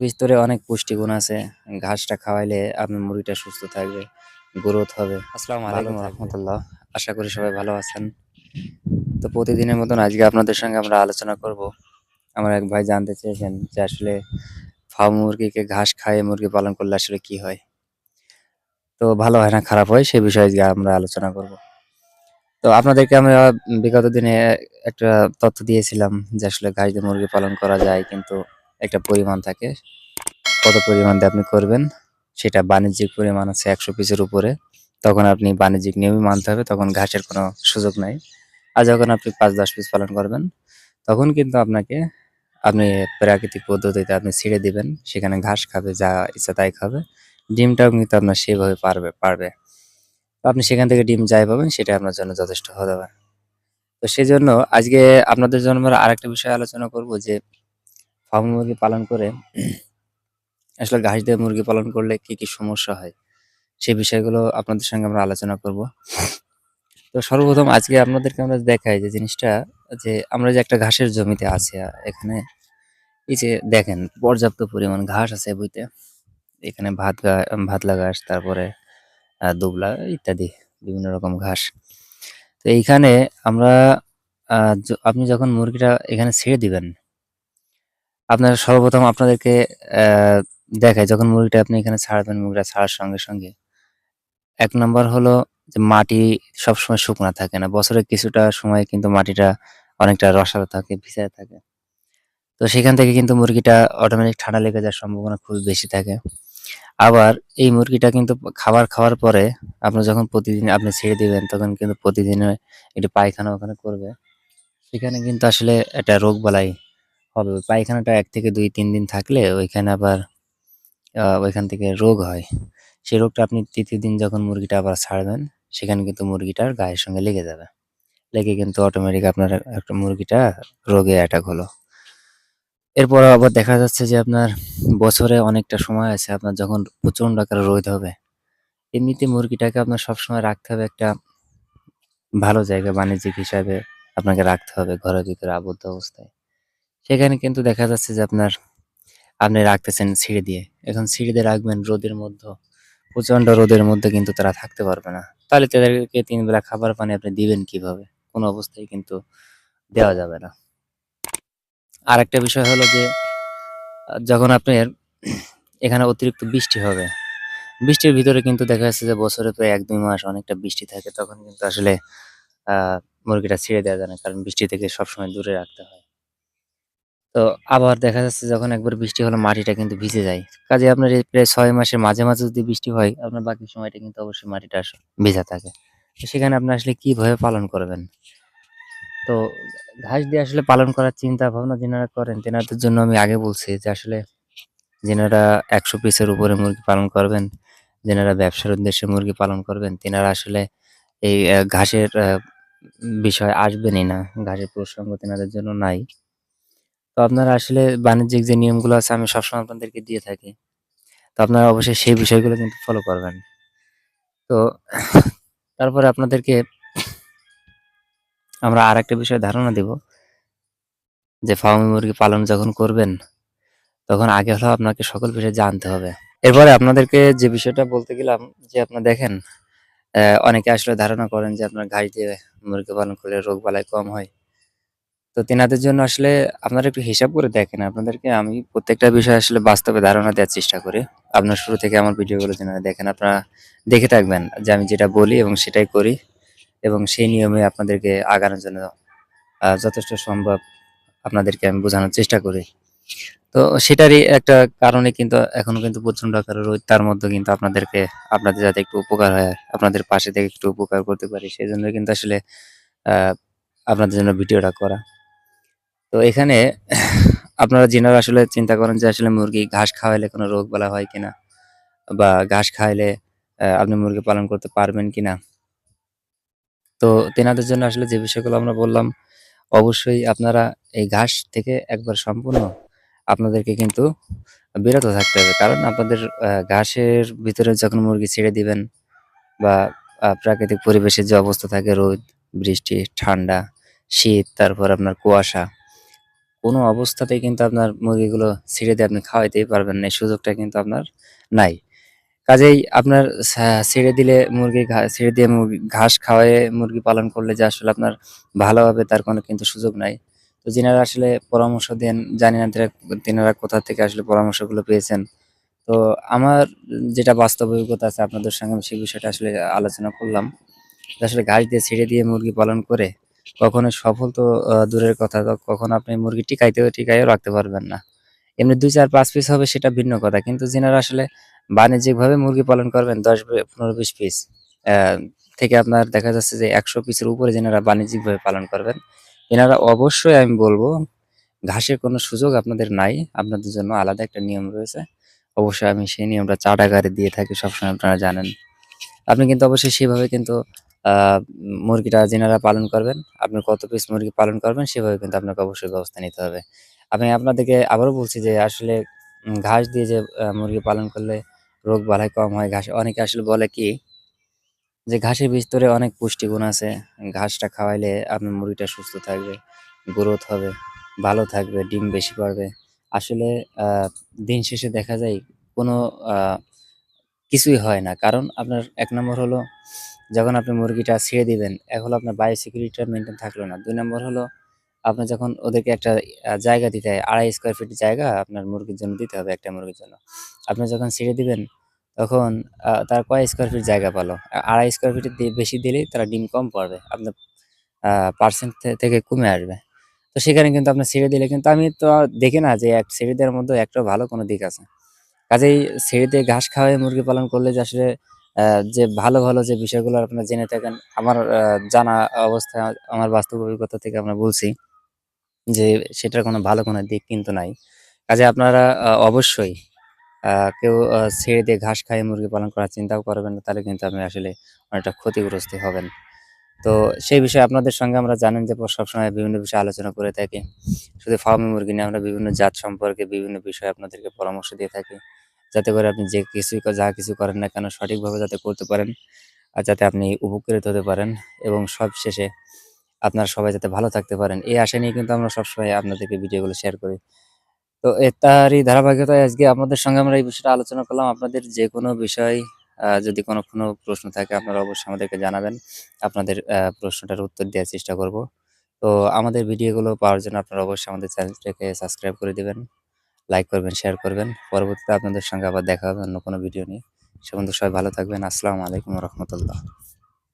ভিতরে অনেক পুষ্টিগুণ আছে। ঘাসটা খাওয়াইলে আপনার মুরগিটা সুস্থ থাকবে, গ্রোথ হবে। আসসালামু আলাইকুম রহমতুল্লাহ। আশা করি সবাই ভালো আছেন। তো প্রতিদিনের মতন আজকে আপনাদের সঙ্গে আমরা আলোচনা করব। আমার এক ভাই জানতে চেয়েছেন যে আসলে ফার্ম মুরগিকে ঘাস খাইয়ে মুরগি পালন করলে আসলে কি হয়? তো ভালো হয় না খারাপ হয় সেই বিষয়ে আজকে আমরা আলোচনা করব। তো আপনাদেরকে আমরা বিগত দিনে একটা তথ্য দিয়েছিলাম যে আসলে ঘাস দিয়ে মুরগি পালন করা যায় কিন্তু একটা পরিমাণ থাকে। কত পরিমাণ দিয়ে আপনি করবেন সেটা বাণিজ্যিক পরিমাণ আছে ১০০ পিসের উপরে। তখন আপনি বাণিজ্যিক নিয়মই মানতে হবে তখন ঘাসের কোনো সুযোগ নাই। আর যখন আপনি ৫-১০ পিস পালন করবেন তখন কিন্তু আপনাকে আপনি প্রাকৃতিক পদ্ধতিতে আপনি ছেড়ে দিবেন। সেখানে ঘাস খাবে, যা ইচ্ছা তাই খাবে। ডিমটাও কিন্তু আপনার সেভাবে পারবে পারবে। আপনি সেখান থেকে ডিম যাই পাবেন সেটা আপনার জন্য যথেষ্ট হতে যাবে। তো সেই জন্য আজকে আপনাদের জন্য আমরা আরেকটা বিষয় আলোচনা করব যে ফার্ম মুরগি পালন করে আসলে ঘাস দিয়ে মুরগি পালন করলে কি, কি সমস্যা হয়? সেই বিষয়গুলো আপনাদের সঙ্গে আমরা আলোচনা করব। তো সর্বপ্রথম আজকে আপনাদেরকে আমরা দেখাই যে জিনিসটা যে আমরা যে একটা ঘাসের জমিতে আছি এখানে এই যে দেখেন পর্যাপ্ত পরিমাণ ঘাস আছে বইতে। এখানে ভাত ভাতলা ঘাস তারপরে দুবলা ইত্যাদি বিভিন্ন রকম ঘাস। তো এইখানে আমরা আপনি যখন মুরগিটা এখানে ছেড়ে দিবেন আপনারা সর্বপ্রথম আপনাদেরকে দেখাই যখন মুরগিটা আপনি এখানে ছাড়বেন, মুরগিটা ছাড়ার সঙ্গে, সঙ্গে এক নম্বর হলো যে মাটি সবসময় শুকনা থাকে না। বছরের কিছুটা সময় কিন্তু মাটিটা অনেকটা রসালো থাকে, ভিজা থাকে। তো সেখান থেকে কিন্তু মুরগিটা অটোমেটিক ঠান্ডা লেগে যাওয়ার সম্ভাবনা খুব বেশি থাকে। আবার এই মুরগিটা কিন্তু খাবার খাওয়ার পরে আপনি যখন প্রতিদিন আপনি ছেড়ে দিবেন তখন কিন্তু প্রতিদিনে একটু পায়খানা ওখানে করবে। সেখানে কিন্তু আসলে একটা রোগবালাই হবে। পায়খানাটা এক থেকে ২-৩ দিন থাকলে ওইখানে আবার ওইখান থেকে রোগ হয়। সেই রোগটা আপনি ৩য় দিন যখন মুরগিটা আবার ছাড়বেন, সেখানে কিন্তু মুরগিটার গায়ের সঙ্গে লেগে যাবে। লেগে কিন্তু অটোমেটিক আপনার একটা মুরগিটা রোগে অ্যাটাক হলো। এরপর আবার দেখা যাচ্ছে যে আপনার বছরে অনেকটা সময় আছে, আপনার যখন প্রচণ্ড আকারে রোদ হবে। এমনিতে মুরগিটাকে আপনার সবসময় রাখতে হবে একটা ভালো জায়গা, বাণিজ্যিক হিসাবে আপনাকে রাখতে হবে ঘরের ভিতরে আবদ্ধ অবস্থায়। সেখানে কিন্তু দেখা যাচ্ছে যে আপনার আপনি রাখতেছেন ছিঁড়ে দিয়ে। এখন ছিঁড়ে দিয়ে রাখবেন রোদের মধ্যে প্রচণ্ড রোদের মধ্যে কিন্তু তারা থাকতে পারবে না। তাহলে তাদেরকে ৩ বেলা খাবার পানি আপনি দিবেন কীভাবে? কোনো অবস্থায় কিন্তু দেওয়া যাবে না। আর একটা বিষয় হলো যে যখন আপনার এখানে অতিরিক্ত বৃষ্টি হবে, বৃষ্টির ভিতরে কিন্তু দেখা যাচ্ছে যে বছরে প্রায় ১-২ মাস অনেকটা বৃষ্টি থাকে তখন কিন্তু আসলে মুরগিটা ছেড়ে দেওয়া যায় না। কারণ বৃষ্টি থেকে সবসময় দূরে রাখতে হয়। তো আবার দেখা যাচ্ছে যখন একবার বৃষ্টি হলো মাটিটা কিন্তু ভিজে যায়। কাজে আপনার এই প্রায় ছয় মাসের মাঝে, মাঝে যদি বৃষ্টি হয় আপনার বাকি সময়টা কিন্তু অবশ্যই মাটিটা ভেজা থাকে। সেখানে আপনি আসলে কীভাবে পালন করবেন? তো ঘাস দিয়ে আসলে পালন করার চিন্তা ভাবনা যেনারা করেন তেনাদের জন্য আমি আগে বলছি যে আসলে যেনারা ১০০ পিসের উপরে মুরগি পালন করবেন, যেনারা ব্যবসার উদ্দেশ্যে মুরগি পালন করবেন তেনারা আসলে এই ঘাসের বিষয় আসবেনই না। ঘাসের প্রসঙ্গ তেনাদের জন্য নাই। তো আপনারা আসলে বাণিজ্যিক যে নিয়মগুলো আছে আমি সবসময় আপনাদেরকে দিয়ে থাকি। তো আপনারা অবশ্যই সেই বিষয়গুলো কিন্তু ফলো করবেন। তো তারপরে আপনাদেরকে আমরা আর একটা বিষয়ে ধারণা দিব যে ফার্মে মুরগি পালন যখন করবেন, তখন আগে হলো আপনাকে সকল বিষয়ে জানতে হবে। এরপরে আপনাদেরকে যে বিষয়টা বলতে গেলাম যে আপনার দেখেন অনেকে আসলে ধারণা করেন যে আপনার ঘাস দিয়ে মুরগি পালন করলে রোগ রোগবালাই কম হয়। তো তেনাদের জন্য আসলে আপনারা একটু হিসাব করে দেখেন। আপনাদেরকে আমি প্রত্যেকটা বিষয় আসলে বাস্তবে ধারণা দেওয়ার চেষ্টা করি। আপনার শুরু থেকে আমার ভিডিওগুলো যেনারা দেখেন আপনারা দেখে থাকবেন যে আমি যেটা বলি এবং সেটাই করি এবং সেই নিয়মে আপনাদেরকে আগানোর জন্য যথেষ্ট সম্ভব আপনাদেরকে আমি বোঝানোর চেষ্টা করি। তো সেটারই একটা কারণে কিন্তু এখনও কিন্তু প্রচণ্ড আকারে রোদ। তার মধ্যে কিন্তু আপনাদেরকে আপনাদের যাতে একটু উপকার হয়, আপনাদের পাশে থেকে একটু উপকার করতে পারি সেজন্য কিন্তু আসলে আপনাদের জন্য ভিডিওটা করা। তো এখানে আপনারা যেনারা আসলে চিন্তা করেন যে আসলে মুরগি ঘাস খাওয়াইলে কোনো রোগ বলা হয় কিনা? বা ঘাস খাওয়াইলে আপনি মুরগি পালন করতে পারবেন কিনা? তো তেনাদের জন্য আসলে যে বিষয়গুলো আমরা বললাম, অবশ্যই আপনারা এই ঘাস থেকে একবার সম্পূর্ণ আপনাদেরকে কিন্তু বিরত থাকতে হবে। কারণ আপনাদের ঘাসের ভিতরে যখন মুরগি ছেড়ে দিবেন বা প্রাকৃতিক পরিবেশের যে অবস্থা থাকে রোদ, বৃষ্টি, ঠান্ডা, শীত, তারপর আপনার কুয়াশা। কোনো অবস্থাতেই কিন্তু আপনার মুরগিগুলো ছেড়ে দিয়ে আপনি খাওয়াইতেই পারবেন না। সুযোগটা কিন্তু আপনার নাই। কাজেই আপনার ছেড়ে দিলে মুরগি ছেড়ে দিয়ে মুরগি, ঘাস খাওয়ায়ে মুরগি পালন করলে যে আসলে আপনার ভালো হবে, তার কোনো কিন্তু সুযোগ নাই। তো যিনারা আসলে পরামর্শ দেন, জানি না তিনারা কোথা থেকে আসলে পরামর্শগুলো পেয়েছেন। তো আমার যেটা বাস্তব অভিজ্ঞতা আছে আপনাদের সঙ্গে, আমি সেই বিষয়টা আসলে আলোচনা করলাম। আসলে ঘাস দিয়ে ছেড়ে দিয়ে মুরগি পালন করে কখনো সফল তো দূরের কথা কখনো আপনি মুরগি টিকাইতেও টিকাইও রাখতে পারবেন না। এমনি ২, ৪, ৫ পিস হবে সেটা ভিন্ন কথা। কিন্তু যেনারা আসলে বাণিজ্যিকভাবে মুরগি পালন করবেন দশ পনেরো বিশ পিস থেকে আপনার দেখা যাচ্ছে যে ১০০ পিসের উপরে যিনারা বাণিজ্যিকভাবে পালন করবেন, এনারা অবশ্যই আমি বলব ঘাসের কোনো সুযোগ আপনাদের নাই। আপনাদের জন্য আলাদা একটা নিয়ম রয়েছে। অবশ্যই আমি সেই নিয়মটা চার্ট আকারে দিয়ে থাকি সবসময় আপনারা জানেন। আপনি কিন্তু অবশ্যই সেভাবে কিন্তু মুরগিটা যিনারা পালন করবেন, আপনি কত পিস মুরগি পালন করবেন সেভাবে কিন্তু আপনাকে অবশ্যই ব্যবস্থা নিতে হবে। আমি আপনাদেরকে আবারও বলছি যে আসলে ঘাস দিয়ে যে মুরগি পালন করলে রোগ বালাই কম হয়। ঘাস অনেকে আসলে বলে কি যে ঘাসের ভিতরে অনেক পুষ্টিগুণ আছে। ঘাসটা খাওয়াইলে আপনার মুরগিটা সুস্থ থাকবে, গ্রোথ হবে, ভালো থাকবে, ডিম বেশি পারবে। আসলে দিন শেষে দেখা যায় কোনো কিছুই হয় না। কারণ আপনার এক নম্বর হলো যখন আপনি মুরগিটা ছেড়ে দিবেন, হলো আপনার বায়োসিকিউরিটি টা মেইনটেইন থাকল না। দুই নম্বর হলো আপনি যখন ওদেরকে একটা জায়গা দিতে হয়, আড়াই স্কোয়ার ফিট জায়গা আপনার মুরগির জন্য দিতে হবে একটা মুরগির জন্য। আপনি যখন ছেড়ে দিবেন তখন তারা কয় স্কোয়ার ফিট জায়গা পেল? আ ২.৫ স্কয়ার দিয়ে বেশি দিলেই তারা ডিম কম পড়বে আপনার পার্সেন্ট থেকে কমে আসবে। তো সেখানে কিন্তু আপনার ছেড়ে দিলে কিন্তু আমি তো দেখি না যে এক ছেড়ে দেওয়ার মধ্যে একটা ভালো কোনো দিক আছে। কাজেই ছেড়ে দিয়ে ঘাস খাওয়ায়ে মুরগি পালন করলে যে আসলে যে ভালো, ভালো যে বিষয়গুলো আপনারা জেনে থাকেন, আমার জানা অবস্থায় আমার বাস্তব অভিজ্ঞতা থেকে আমরা বলছি যে সেটার কোনো ভালো কোনো দিক কিন্তু নাই। কাজে আপনারা অবশ্যই কেউ ছেড়ে দিয়ে ঘাস খাইয়ে মুরগি পালন করার চিন্তাও করবেন না। তাহলে কিন্তু আপনি আসলে অনেকটা ক্ষতিগ্রস্ত হবেন। তো সেই বিষয়ে আপনাদের সঙ্গে আমরা জানেন যে সবসময় বিভিন্ন বিষয়ে আলোচনা করে থাকি। শুধু ফার্মি মুরগি নিয়ে আমরা বিভিন্ন জাত সম্পর্কে বিভিন্ন বিষয়ে আপনাদেরকে পরামর্শ দিয়ে থাকি। যাতে করে আপনি যে কিছুই যা কিছু করেন না কেন সঠিকভাবে যাতে করতে পারেন। আর যাতে আপনি উপকৃত হতে পারেন এবং সবশেষে আপনারা সবাই যাতে ভালো থাকতে পারেন। এই আশা নিয়ে কিন্তু আমরা সবসময় আপনাদেরকে ভিডিওগুলো শেয়ার করি। তো তারই ধারাবাহিকতায় আজকে আপনাদের সঙ্গে আমরা এই বিষয়টা আলোচনা করলাম। আপনাদের যেকোনো বিষয় আ যদি কোনো, কোনো প্রশ্ন থাকে আপনারা অবশ্যই আমাদেরকে জানাবেন। আপনাদের প্রশ্নটার উত্তর দেওয়ার চেষ্টা করব। তো আমাদের ভিডিওগুলো পাওয়ার জন্য আপনারা অবশ্যই আমাদের চ্যানেলটাকে সাবস্ক্রাইব করে দিবেন। লাইক করবেন, শেয়ার করবেন। পরবর্তীতে আপনাদের সঙ্গে আবার দেখা হবে অন্য কোনো ভিডিও নিয়ে। সে বন্ধু সবাই ভালো থাকবেন। আসসালামু আলাইকুম রহমতুল্লাহ।